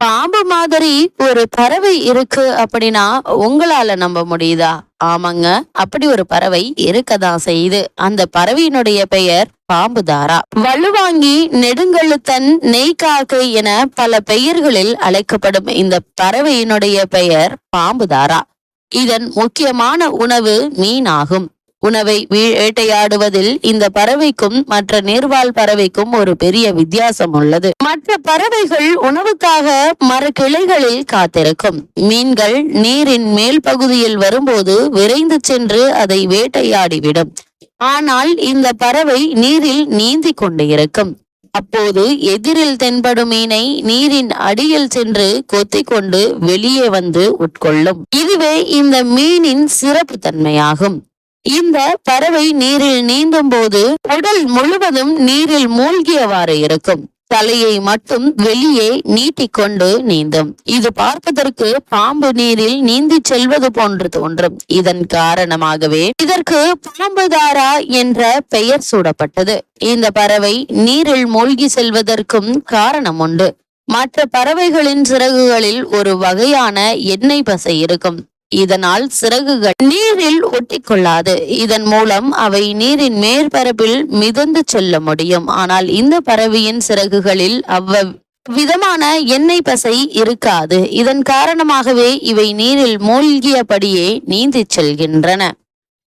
பாம்பு மாதிரி ஒரு பறவை இருக்கு அப்படின்னா உங்களால நம்ப முடியுதா? ஆமாங்க. அப்படி ஒரு பறவை இருக்கதான் செய்யுது. அந்த பறவையினுடைய பெயர் பாம்புதாரா. வலுவாங்கி நெடுங்கழுத்தன் நெய்காக்கை என பல பெயர்களில் அழைக்கப்படும் இந்த பறவையினுடைய பெயர் பாம்புதாரா. இதன் முக்கியமான உணவு மீன் ஆகும் உணவை வேட்டையாடுவதில் இந்த பறவைக்கும் மற்ற நீர்வாழ் பறவைக்கும் ஒரு பெரிய வித்தியாசம் உள்ளது. மற்ற பறவைகள் உணவுக்காக மரக்கிளைகளில் காத்திருக்கும். மீன்கள் நீரின் மேல் பகுதியில் வரும்போது விரைந்து சென்று அதை வேட்டையாடிவிடும். ஆனால் இந்த பறவை நீரில் நீந்தி கொண்டு இருக்கும் அப்போது எதிரில் தென்படும் மீனை நீரின் அடியில் சென்று கொத்தி கொண்டு வெளியே வந்து உட்கொள்ளும். இதுவே இந்த மீனின் சிறப்பு தன்மையாகும் இந்த பறவை நீரில் நீந்தும் போது உடல் முழுவதும் நீரில் மூழ்கியவாறு இருக்கும். தலையை மட்டும் வெளியே நீட்டிக்கொண்டு நீந்தும். இது பார்ப்பதற்கு பாம்பு நீரில் நீந்தி செல்வது போன்று தோன்றும். இதன் காரணமாகவே இதற்கு பாம்புதாரா என்ற பெயர் சூடப்பட்டது. இந்த பறவை நீரில் மூழ்கி செல்வதற்கும் காரணம் உண்டு. மற்ற பறவைகளின் சிறகுகளில் ஒரு வகையான எண்ணெய் பசை இருக்கும். இதனால் சிறகுகள் நீரில் ஒட்டிக்கொள்ளாது. இதன் மூலம் அவை நீரின் மேற்பரப்பில் மிதந்து செல்ல முடியும். ஆனால் இந்த பறவையின் சிறகுகளில் அவ்வ விதமான எண்ணெய் பசை இருக்காது. இதன் காரணமாகவே இவை நீரில் மூழ்கியபடியே நீந்தி செல்கின்றன.